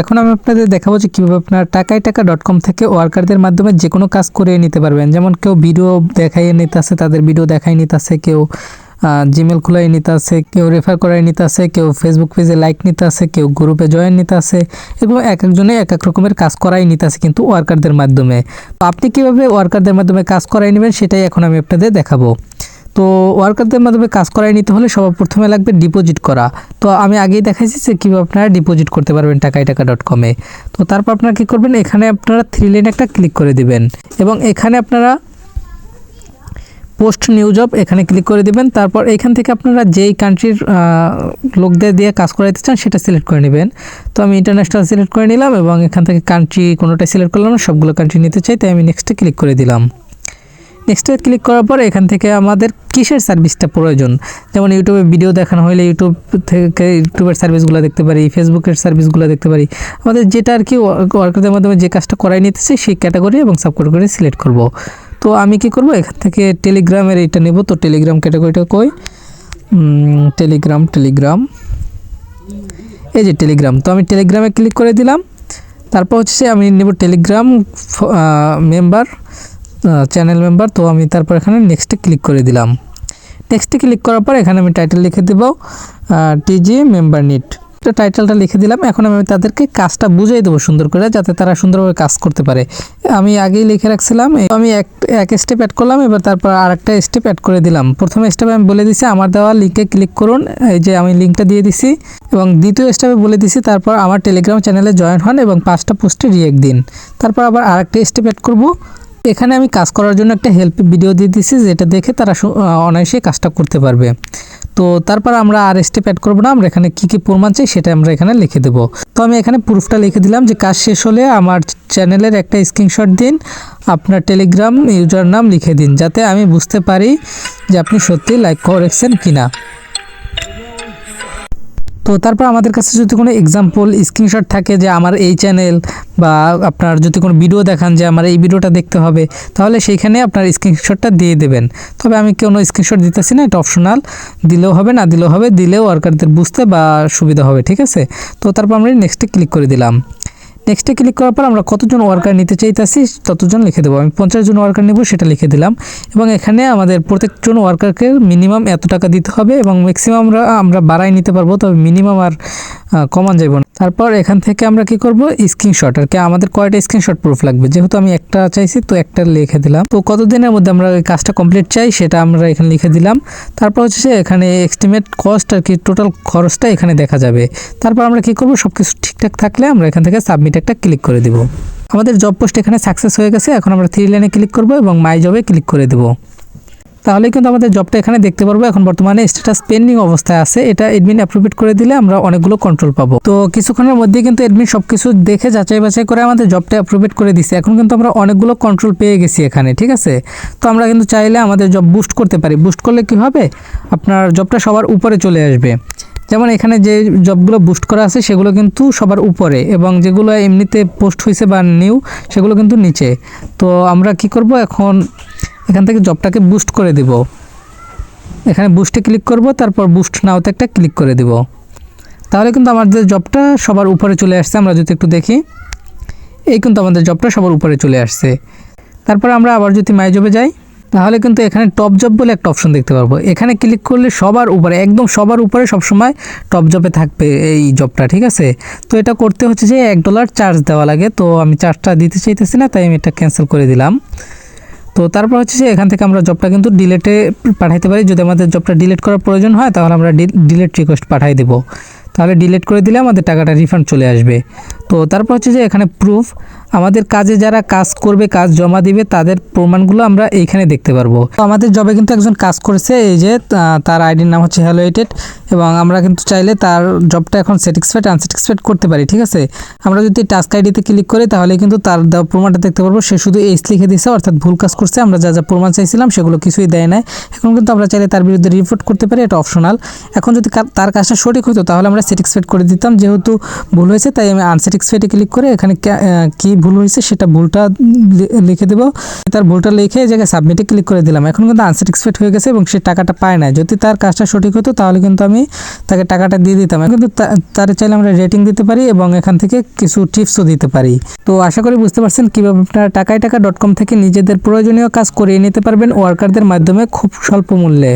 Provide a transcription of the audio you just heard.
এখন আমি আপনাদের দেখাবো যে কীভাবে আপনার টাকায় টাকা ডট কম থেকে ওয়ার্কারদের মাধ্যমে যে কোনো কাজ করে নিতে পারবেন। যেমন কেউ ভিডিও দেখাইয়ে নিতে আছে তাদের ভিডিও দেখাই নিতে আছে কেউ জিমেল খুলাই নিতে আছে কেউ রেফার করাই নিতে আছে কেউ ফেসবুক পেজে লাইক নিতে আছে কেউ গ্রুপে জয়েন নিতে আছে এগুলো এক একজনে এক এক রকমের কাজ করাই নিতে আছে কিন্তু ওয়ার্কারদের মাধ্যমে। তো আপনি কীভাবে ওয়ার্কারদের মাধ্যমে কাজ করাই নেবেন সেটাই এখন আমি আপনাদের দেখাবো। তো ওয়ার্কারদের মাধ্যমে কাজ করাই নিতে হলে সবার প্রথমে লাগবে ডিপোজিট করা। তো আমি আগেই দেখাইছি যে কীভাবে আপনারা ডিপোজিট করতে পারবেন টাকায় টাকা ডট কমে তো তারপর আপনারা কী করবেন, এখানে আপনারা থ্রি লাইন একটা ক্লিক করে দিবেন এবং এখানে আপনারা পোস্ট নিউ জব এখানে ক্লিক করে দিবেন। তারপর এখান থেকে আপনারা যেই কান্ট্রির লোকদের দিয়ে কাজ করাইতে চান সেটা সিলেক্ট করে নেবেন। তো আমি ইন্টারন্যাশনাল সিলেক্ট করে নিলাম এবং এখান থেকে কান্ট্রি কোনোটাই সিলেক্ট করলাম না, সবগুলো কান্ট্রি নিতে চাই, তাই আমি নেক্সটে ক্লিক করে দিলাম। নেক্সটে ক্লিক করার পর এখান থেকে আমাদের কিসের সার্ভিসটা প্রয়োজন? যেমন ইউটিউবে ভিডিও দেখানো হলে ইউটিউব থেকে ইউটিউবের সার্ভিসগুলো দেখতে পারি ফেসবুকের সার্ভিসগুলো দেখতে পারি। আমাদের যেটা আর কি ওয়ার্কারদের মাধ্যমে যে কাজটা করাই নিতেছে, সেই ক্যাটাগরি এবং সাব ক্যাটাগরি সিলেক্ট করব। তো আমি কি করব? এখান থেকে টেলিগ্রামের এইটা নেব। তো টেলিগ্রাম ক্যাটাগরিটা কই? টেলিগ্রাম টেলিগ্রাম এই যে টেলিগ্রাম তো আমি টেলিগ্রামে ক্লিক করে দিলাম। তারপর হচ্ছে আমি নেব টেলিগ্রাম মেম্বার চ্যানেল মেম্বার তো আমি তারপর এখানে নেক্সটে ক্লিক করে দিলাম। নেক্সটে ক্লিক করার পর এখানে আমি টাইটেল লিখে দেব টিজি মেম্বার নিট তো টাইটেলটা লিখে দিলাম, এখন আমি তাদেরকে কাজটা বুঝিয়ে দেবো সুন্দর করে, যাতে তারা সুন্দরভাবে কাজ করতে পারে। আমি আগেই লিখে রাখছিলাম আমি এক এক স্টেপ অ্যাড করলাম, এবার তারপর আর একটা স্টেপ অ্যাড করে দিলাম। প্রথম স্টেপে আমি বলে দিছি, আমার দেওয়া লিঙ্কে ক্লিক করুন, এই যে আমি লিঙ্কটা দিয়ে দিছি, এবং দ্বিতীয় স্টেপে বলে দিছি, তারপর আমার টেলিগ্রাম চ্যানেলে জয়েন হন, এবং পাঁচটা পোস্টে রিয়েক্ট দিন। তারপর আবার আরেকটা স্টেপ অ্যাড করব এখানে আমি কাজ করার জন্য একটা হেল্প ভিডিও দিয়ে দিচ্ছি যেটা দেখে তারা অনায়াসে কাজটা করতে পারবে। তো তারপর আমরা আর স্টেপ অ্যাড করব না, আমরা এখানে কী কী প্রমাণ চাই সেটা আমরা এখানে লিখে দেবো। তো আমি এখানে প্রুফটা লিখে দিলাম যে কাজ শেষ হলে আমার চ্যানেলের একটা স্ক্রিনশট দিন, আপনার টেলিগ্রাম ইউজার নাম লিখে দিন, যাতে আমি বুঝতে পারি যে আপনি সত্যি লাইক করেছেন কিনা। তো তারপর আমাদের কাছে যদি কোনো এক্সাম্পল স্ক্রিনশট থাকে যে আমার এই চ্যানেল বা আপনার যদি কোনো ভিডিও দেখান যে আমার এই ভিডিওটা দেখতে হবে, তাহলে সেইখানে আপনার স্ক্রিনশটটা দিয়ে দেবেন। তবে আমি কোনো স্ক্রিনশট দিতেছি না, এটা অপশনাল দিলেও হবে, না দিলেও হবে, দিলেও ওয়ার্কারদের বুঝতে বা সুবিধা হবে, ঠিক আছে? তো তারপর আমরা নেক্সটে ক্লিক করে দিলাম। নেক্সটে ক্লিক করার পর আমরা কতজন ওয়ার্কার নিতে চাইতেছি ততজন লিখে দেবো। আমি পঞ্চাশ জন ওয়ার্কার নেব সেটা লিখে দিলাম। এবং এখানে আমাদের প্রত্যেকজন ওয়ার্কারকে মিনিমাম এত টাকা দিতে হবে এবং ম্যাক্সিমাম আমরা আমরা বাড়াই নিতে পারব, তবে মিনিমাম আর কমান যাইব না। তারপর এখান থেকে আমরা কি করব? স্ক্রিনশট আর কি আমাদের কয়টা স্ক্রিনশট প্রুফ লাগবে? যেহেতু আমি একটা চাইছি, তো একটা লিখে দিলাম। তো কতদিনের মধ্যে আমরা কাজটা কমপ্লিট চাই, সেটা আমরা এখানে লিখে দিলাম। তারপর হচ্ছে এখানে এস্টিমেট কস্ট আর কি টোটাল খরচটা এখানে দেখা যাবে। তারপর আমরা কি করব? সব কিছু ঠিকঠাক থাকলে আমরা এখান থেকে সাবমিট একটা ক্লিক করে দেব। আমাদের জব পোস্ট এখানে সাকসেস হয়ে গেছে। এখন আমরা থ্রি লাইনে ক্লিক করব এবং মাই জবে ক্লিক করে দেবো। তাহলে কিন্তু আমাদের জবটা এখানে দেখতে পারব। এখন বর্তমানে স্ট্যাটাস পেন্ডিং অবস্থায় আছে। এটা এডমিন অ্যাপ্রুভেট করে দিলে আমরা অনেকগুলো কন্ট্রোল পাবো। তো কিছুক্ষণের মধ্যে কিন্তু এডমিন সবকিছু দেখে, যাচাই বাছাই করে আমাদের জবটা অ্যাপ্রুভেট করে দিছে। এখন কিন্তু আমরা অনেকগুলো কন্ট্রোল পেয়ে গেছি এখানে, ঠিক আছে? তো আমরা কিন্তু চাইলে আমাদের জব বুস্ট করতে পারি। বুস্ট করলে কি হবে? আপনার জবটা সবার উপরে চলে আসবে। যেমন এখানে যে জবগুলো বুস্ট করা আছে, সেগুলো কিন্তু সবার উপরে এবং যেগুলো এমনিতে পোস্ট হয়েছে বা নিউ সেগুলো কিন্তু নিচে। তো আমরা কি করব এখন? এখান থেকে জবটাকে বুস্ট করে দিব। এখানে বুস্টে ক্লিক করব, তারপর বুস্ট নাওতে একটা ক্লিক করে দিব। তাহলে কিন্তু আমাদের জবটা সবার উপরে চলে আসছে, আমরা যদি একটু দেখি। এই কিন্তু আমাদের জবটা সবার উপরে চলে আসছে। তারপর আমরা আবার যদি মাই জবে যাই, তাহলে কিন্তু এখানে টপ জব বলে একটা অপশন দেখতে পারব। এখানে ক্লিক করলে সবার উপরে, একদম সবার উপরে সবসময় টপ জবে থাকবে এই জবটা, ঠিক আছে? তো এটা করতে হচ্ছে যে এক ডলার চার্জ দেওয়া লাগে। তো আমি চার্জটা দিতে চাইতেছি না, তাই আমি এটা ক্যান্সেল করে দিলাম। তো তারপর হচ্ছে যে এখান থেকে আমরা জবটা কিন্তু ডিলেটে পাঠাইতে পারি। যদি আমাদের জবটা ডিলেট করার প্রয়োজন হয়, তাহলে আমরা ডিলেট রিকোয়েস্ট পাঠাই দেবো। তাহলে ডিলেট করে দিলে আমাদের টাকাটা রিফান্ড চলে আসবে। তো তারপর হচ্ছে যে এখানে প্রুফ আমাদের কাজে যারা কাজ করবে, কাজ জমা দিবে, তাদের প্রমাণগুলো আমরা এইখানে দেখতে পারব। তো আমাদের জবে কিন্তু একজন কাজ করেছে, এই যে তার আইডির নাম হচ্ছে হ্যালো এটেড এবং আমরা কিন্তু চাইলে তার জবটা এখন স্যাটিসফাইড আনস্যাটিসফাইড করতে পারি, ঠিক আছে? আমরা যদি টাস্ক আইডিতে ক্লিক করি, তাহলে কিন্তু তার দেওয়া প্রমাণটা দেখতে পারব। সে শুধু এইস লিখে দিয়েছে, অর্থাৎ ভুল কাজ করছে, আমরা যা যা প্রমাণ চাইছিলাম, সেগুলো কিছুই দেয় নাই। এখন কিন্তু আমরা চাইলে তার বিরুদ্ধে রিপোর্ট করতে পারি, এটা অপশনাল এখন যদি তার কাজটা সঠিক হতো, তাহলে আমরা স্যাটিসফাইড করে দিতাম। যেহেতু ভুল হয়েছে, তাই আমি আনস্যাটিসফাইডে ক্লিক করে এখানে কি ভুল হয়েছে, সেটা ভুলটা লিখে দেবো। তার ভুলটা লিখে এই জায়গায় সাবমিটে ক্লিক করে দিলাম। এখন কিন্তু আনস্যাটিসফাইড হয়ে গেছে এবং সে টাকাটা পায় না যদি তার কাজটা সঠিক হতো, তাহলে কিন্তু আমি তাকে টাকাটা দিয়ে দিতাম। কিন্তু তার চাইলে আমরা রেটিং দিতে পারি এবং এখান থেকে কিছু টিপসও দিতে পারি। তো আশা করি বুঝতে পারছেন কীভাবে আপনারা টাকায় টাকা ডট কম থেকে নিজেদের প্রয়োজনীয় কাজ করিয়ে নিতে পারবেন ওয়ার্কারদের মাধ্যমে খুব স্বল্প মূল্যে।